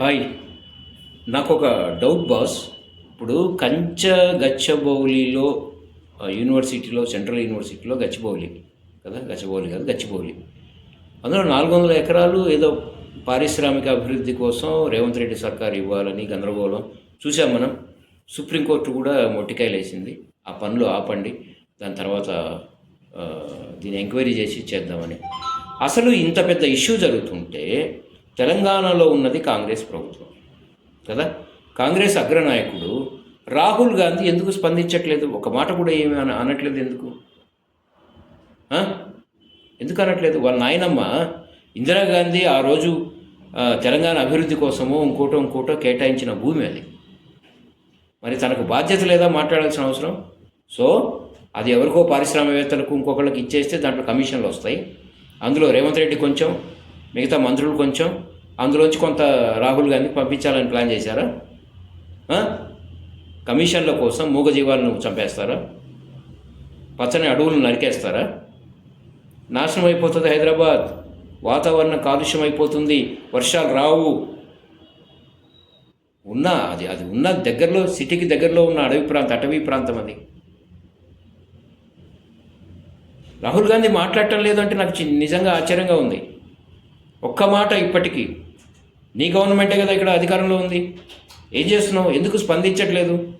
Hi. నాకు ఒక doubt boss. ఇప్పుడు కంచ గచ్చబౌలిలో యూనివర్సిటీలో సెంట్రల్ యూనివర్సిటీలో గచ్చిబౌలి. కదా? గచ్చబౌలి కాదు గచ్చిబౌలి. అందులో నాలుగు వందల ఎకరాలు ఏదో పారిశ్రామిక అభివృద్ధి కోసం రేవంత్ రెడ్డి సర్కార్ ఇవ్వాలని గందరగోళం చూసాం మనం. సుప్రీంకోర్టు కూడా మొట్టికాయలు వేసింది ఆ పనులు ఆపండి. దాని తర్వాత దీన్ని ఎంక్వైరీ చేసి చేద్దామని అసలు ఇంత పెద్ద ఇష్యూ జరుగుతుంటే తెలంగాణలో ఉన్నది కాంగ్రెస్ ప్రభుత్వం. కదా? కాంగ్రెస్ అగ్రనాయకుడు రాహుల్ గాంధీ ఎందుకు స్పందించట్లేదు? ఒక మాట కూడా ఏమి అన అనట్లేదు ఎందుకు? ఎందుకు అనట్లేదు? వాళ్ళ నాయనమ్మ ఇందిరాగాంధీ ఆ రోజు తెలంగాణ అభివృద్ధి కోసమో ఇంకోటో ఇంకోటో కేటాయించిన భూమి అది. మరి తనకు బాధ్యత లేదా మాట్లాడాల్సిన అవసరం? సో అది ఎవరికో పారిశ్రామికవేత్తలకు ఇంకొకళ్ళకి ఇచ్చేస్తే దాంట్లో కమిషన్లు వస్తాయి. అందులో రేవంత్ రెడ్డి కొంచెం మిగతా మంత్రులు కొంచెం అందులోంచి కొంత రాహుల్ గాంధీకి పంపించాలని ప్లాన్ చేశారా? కమిషన్ల కోసం మూగజీవాలను చంపేస్తారా? పచ్చని అడవులను నరికేస్తారా? నాశనం అయిపోతుంది హైదరాబాద్. వాతావరణం కాలుష్యం అయిపోతుంది. వర్షాలు రావు. ఉన్న అది అది ఉన్న దగ్గరలో సిటీకి దగ్గరలో ఉన్న అడవి ప్రాంతం అటవీ ప్రాంతం అది. రాహుల్ గాంధీ మాట్లాడటం లేదంటే నాకు చి- నిజంగా ఆశ్చర్యంగా ఉంది. ఒక్క మాట ఇప్పటికీ. నీ గవర్నమెంటే కదా ఇక్కడ అధికారంలో ఉంది? ఏం చేస్తున్నావు? ఎందుకు స్పందించట్లేదు?